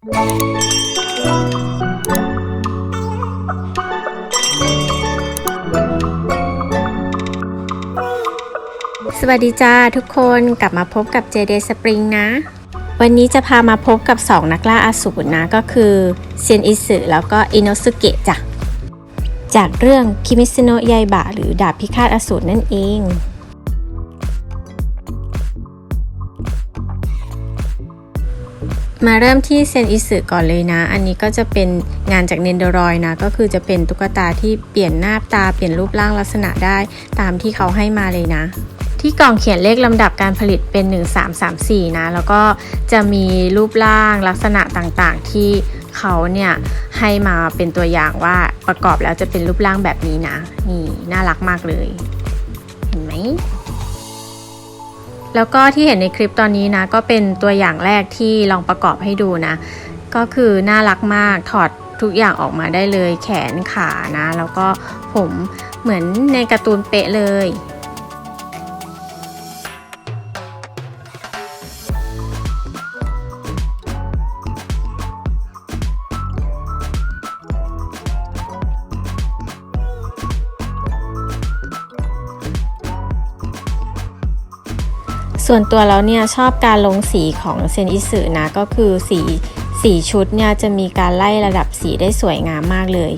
สวัสดีจ้าทุกคนกลับมาพบกับ JD Spring นะ วันนี้จะพามาพบกับ 2 นักล่าอาสูรนะ ก็คือเซียนอิสึแล้วก็อินโนสุเกะจ้ะจากเรื่องคิมิซโนะยายบะหรือดาบพิฆาตอสูรนั่นเอง มาเริ่มที่เซนอิสึก่อนเลยนะ อันนี้ก็จะเป็นงานจากเนนเดอรอยนะ ก็คือจะเป็นตุ๊กตาที่เปลี่ยนหน้าตาเปลี่ยนรูปร่างลักษณะได้ตามที่เขาให้มาเลยนะ ที่กล่องเขียนเลขลำดับการผลิตเป็น 1334 นะ แล้วก็จะมีรูปร่างลักษณะต่างๆ ที่เขาเนี่ยให้มาเป็นตัวอย่างว่าประกอบแล้วจะเป็นรูปร่างแบบนี้นะ นี่น่ารักมากเลย เห็นไหม แล้วก็ที่เห็นในคลิปตอนนี้นะ ก็เป็นตัวอย่างแรกที่ลองประกอบให้ดูนะ ก็คือน่ารักมากถอดทุกอย่างออกมาได้เลยแขนขานะ แล้วก็ผมเหมือนในการ์ตูนเป๊ะเลย ส่วนตัวแล้วเนี่ยชอบการลงสีของเซนอิสึนะก็คือสีสีชุดเนี่ยจะมีการไล่ระดับสีได้สวยงามมากเลย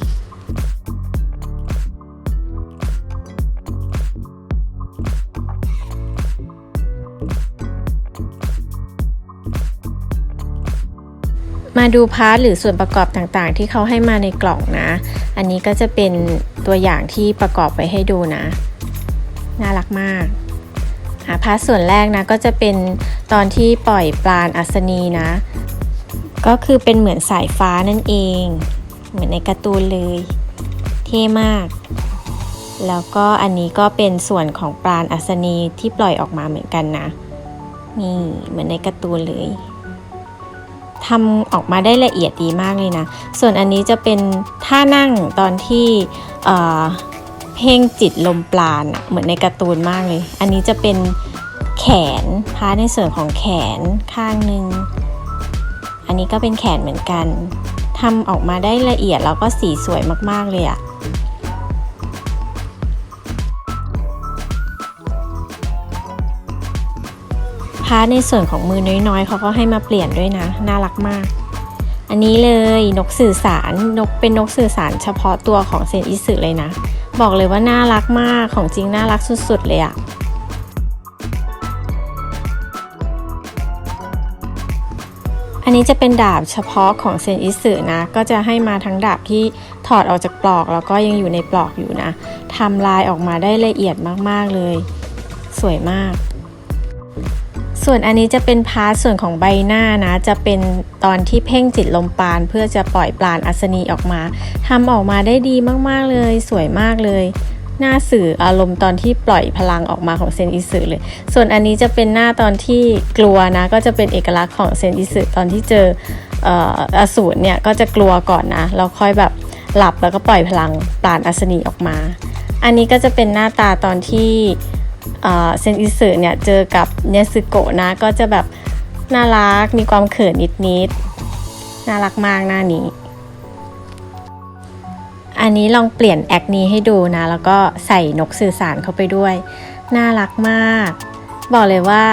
มาดูพาร์ทหรือส่วนประกอบต่างๆ ที่เขาให้มาในกล่องนะ อันนี้ก็จะเป็นตัวอย่างที่ประกอบไว้ให้ดูนะ น่ารักมาก พาร์ทส่วนแรกนะก็จะเป็นตอนที่ปล่อยปลาอัศนีนะ ก็คือเป็นเหมือนสายฟ้านั่นเอง เหมือนในการ์ตูนเลย เท่มาก แล้วก็อันนี้ก็เป็นส่วนของปลาอัศนีที่ปล่อยออกมาเหมือนกันนะนี่เหมือนในการ์ตูนเลยทำออกมาได้ละเอียดดีมากเลยนะ ส่วนอันนี้จะเป็นท่านั่งตอนที่ เพ่งจิตลมปราณเหมือนในการ์ตูนมากเลย อันนี้จะเป็นแขนพาในส่วนของแขนข้างหนึ่งอันนี้ก็เป็นแขนเหมือนกันทำออกมาได้ละเอียดแล้วก็สีสวยมากๆเลยอะพาในส่วนของมือน้อยๆเขาก็ให้มาเปลี่ยนด้วยนะ น่ารักมาก อันนี้เลยนกสื่อสารนกเป็นนกสื่อสารเฉพาะตัวของเซนอิสึเลยนะ บอกเลยว่าน่ารักมากของจริงน่ารักสุดๆเลยอะอันนี้จะเป็นดาบเฉพาะของเซนอิสึนะ ก็จะให้มาทั้งดาบที่ถอดออกจากปลอกแล้วก็ยังอยู่ในปลอกอยู่นะทำลายออกมาได้ละเอียดมากๆเลย สวยมาก ส่วนอันนี้จะเป็นพาร์ทส่วนของใบหน้านะ จะเป็นตอนที่เพ่งจิตลมปานเพื่อจะปล่อยปลานอัศนีออกมาทำออกมาได้ดีมากๆเลย สวยมากเลยหน้าสื่ออารมณ์ตอนที่ปล่อยพลังออกมาของเซนอิสึเลย ส่วนอันนี้จะเป็นหน้าตอนที่กลัวนะ ก็จะเป็นเอกลักษณ์ของเซนอิสึตอนที่เจอเอ่ออสูรเนี่ยก็จะกลัวก่อนนะแล้วค่อยแบบหลับแล้วก็ปล่อยพลังปลานอัศนีออกมา อันนี้ก็จะเป็นหน้าตาตอนที่ เซนอิสึเนี่ยเจอกับเนซึโกะนะ ก็จะแบบน่ารักมีความเขินนิดๆน่ารักมากหน้านี้ อันนี้ลองเปลี่ยนแอคนี้ให้ดูนะ แล้วก็ใส่นกสื่อสารเข้าไปด้วย น่ารักมาก บอกเลยว่า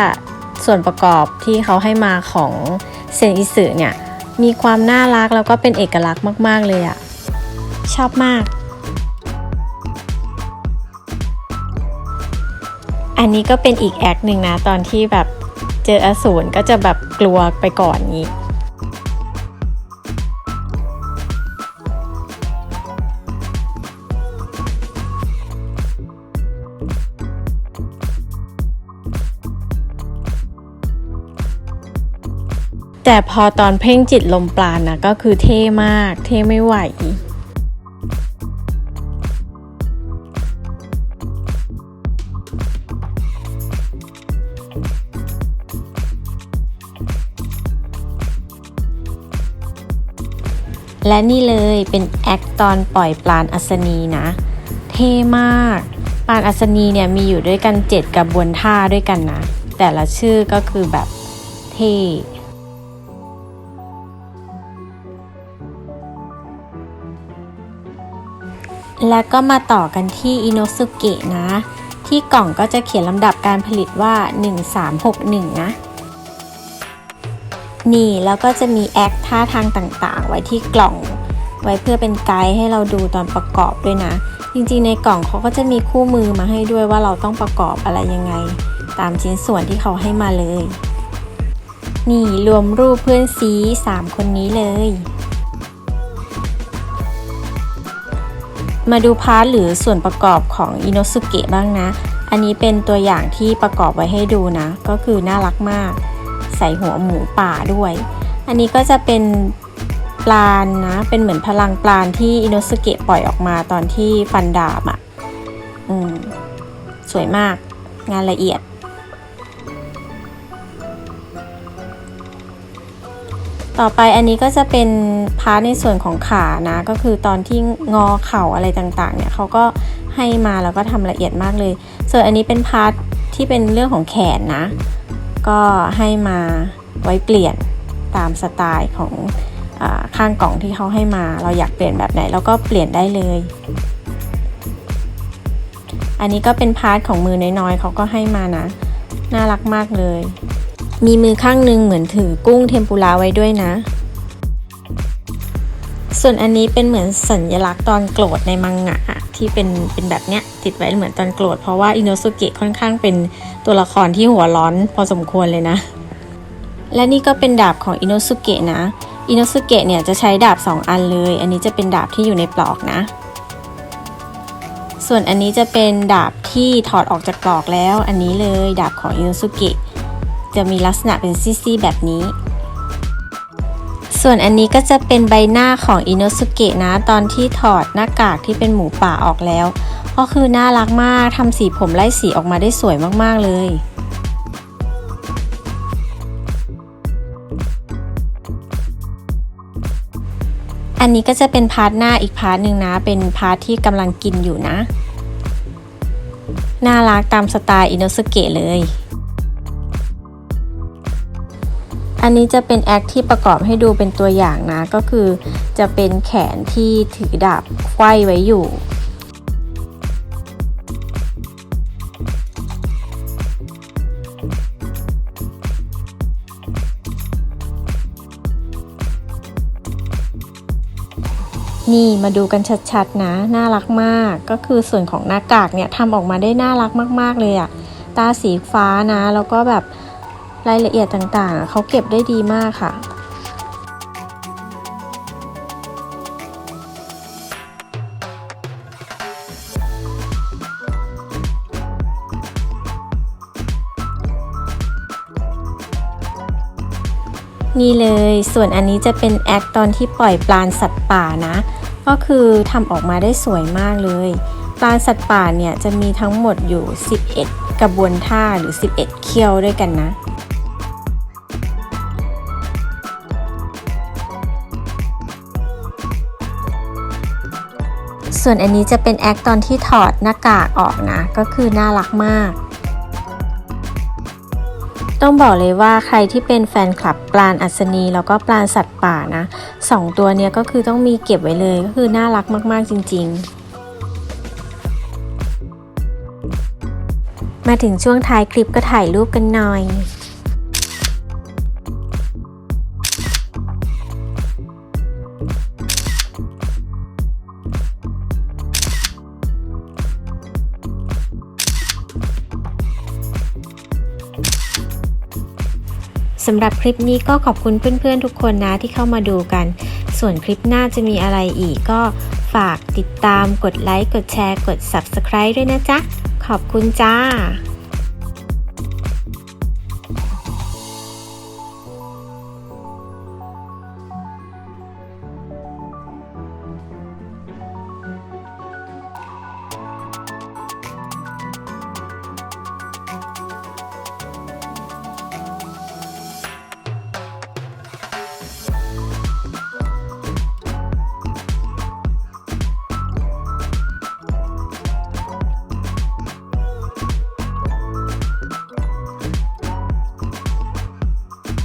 ส่วนประกอบที่เขาให้มาของเซนอิสึเนี่ยมีความน่ารักแล้วก็เป็นเอกลักษณ์มาก ๆ เลยอะชอบมาก อันนี้ก็เป็นอีกแอคหนึ่งนะ ตอนที่แบบเจออสูรก็จะแบบกลัวไปก่อนนี้แต่พอตอนเพ่งจิตลมปราณนะก็คือเท่มาก เท่ไม่ไหว และนี่เลยเป็นแอคตอนปล่อยปลานอัศนีนะ เท่มากปลานอัศนีเนี่ยมีอยู่ด้วยกัน 7 กระบวนท่าด้วยกันนะ แต่ละชื่อก็คือแบบเท่แล้วก็มาต่อกันที่อินโนสุเกะนะ ที่กล่องก็จะเขียนลำดับการผลิตว่า 1361 นะ นี่แล้วก็จะมีแอคท่าทางต่างๆ ไว้ที่กล่อง ไว้เพื่อเป็นไกด์ให้เราดูตอนประกอบด้วยนะ จริงๆในกล่องเขาก็จะมีคู่มือมาให้ด้วยว่าเราต้องประกอบอะไรยังไง ตามชิ้นส่วนที่เขาให้มาเลย นี่รวมรูปเพื่อนซี 3 คนนี้เลย มาดูพาร์ทหรือส่วนประกอบของอินโนสุเกะบ้างนะ อันนี้เป็นตัวอย่างที่ประกอบไว้ให้ดูนะ ก็คือน่ารักมาก ใส่หัวหมูป่าด้วย อันนี้ก็จะเป็นปลานนะ เป็นเหมือนพลังปลานที่อินโนสเกะปล่อยออกมาตอนที่ฟันดาบอะ่ะอืมสวยมากงานละเอียด ต่อไปอันนี้ก็จะเป็นพาร์ทในส่วนของขานะ ก็คือตอนที่งอเข่าอะไรต่างๆ เนี่ยเขาก็ให้มาแล้วก็ทำละเอียดมากเลย ส่วนอันนี้เป็นพาร์ทที่เป็นเรื่องของแขนนะ ก็ให้มาไว้เปลี่ยนตามสไตล์ของอข้างกล่องที่เขาให้มา เราอยากเปลี่ยนแบบไหนเราก็เปลี่ยนได้เลย อันนี้ก็เป็นพาร์ทของมือน้อยๆเขาก็ให้มานะ น่ารักมากเลย มีมือข้างหนึ่งเหมือนถือกุ้งเทมปุระไว้ด้วยนะ ส่วนอันนี้เป็นเหมือนสัญลักษณ์ตอนโกรธในมังงะที่เป็นเป็นแบบเนี้ยติดไว้เหมือนตอนโกรธเพราะว่าอินโนสุเกะค่อนข้างเป็นตัวละครที่หัวร้อนพอสมควรเลยนะ และนี่ก็เป็นดาบของอินโนสุเกะนะอินโนสุเกะเนี่ยจะใช้ดาบ 2 อันเลย อันนี้จะเป็นดาบที่อยู่ในปลอกนะ ส่วนอันนี้จะเป็นดาบที่ถอดออกจากปลอกแล้ว อันนี้เลยดาบของอินโนสุเกะจะมีลักษณะเป็นซี่ๆแบบนี้ ส่วนอันนี้ก็จะเป็นใบหน้าของอินโนสุเกะนะตอนที่ถอดหน้ากากที่เป็นหมูป่าออกแล้ว ก็คือน่ารักมากทำสีผมไล่สีออกมาได้สวยมากๆเลยอันนี้ก็จะเป็นพาร์ทหน้าอีกพาร์ทหนึ่งนะ เป็นพาร์ทที่กำลังกินอยู่นะ น่ารักตามสไตล์อินโนสุเกะเลย อันนี้จะเป็นแอคที่ประกอบให้ดูเป็นตัวอย่างนะ ก็คือจะเป็นแขนที่ถือดาบไขว้ไว้อยู่นี่มาดูกันชัดๆนะ น่ารักมากก็คือส่วนของหน้ากากเนี่ยทำออกมาได้น่ารักมาก ๆ เลยอะตาสีฟ้านะ แล้วก็แบบ รายละเอียดต่างๆ เขาเก็บได้ดีมากค่ะ นี่เลยส่วนอันนี้จะเป็นแอคตอนที่ปล่อยปลาสัตว์ป่านะ ก็คือทำออกมาได้สวยมากเลยปลาสัตว์ป่าเนี่ยจะมีทั้งหมดอยู่ 11 กระบวนท่าหรือ 11เขี้ยวด้วยกันนะ ส่วนอันนี้จะเป็นแอคตอนที่ถอดหน้ากากออกนะ ก็คือน่ารักมาก ต้องบอกเลยว่าใครที่เป็นแฟนคลับปลานอัศนีแล้วก็ปลานสัตว์ป่านะสองตัวเนี้ยก็คือต้องมีเก็บไว้เลยก็คือน่ารักมากๆจริง ๆมาถึงช่วงท้ายคลิปก็ถ่ายรูปกันหน่อย สำหรับคลิปนี้ก็ขอบคุณเพื่อนๆทุกคนนะที่เข้ามาดูกัน ส่วนคลิปหน้าจะมีอะไรอีกก็ฝากติดตามกดไลค์ กดแชร์ กด Subscribe ด้วยนะจ๊ะ ขอบคุณจ้า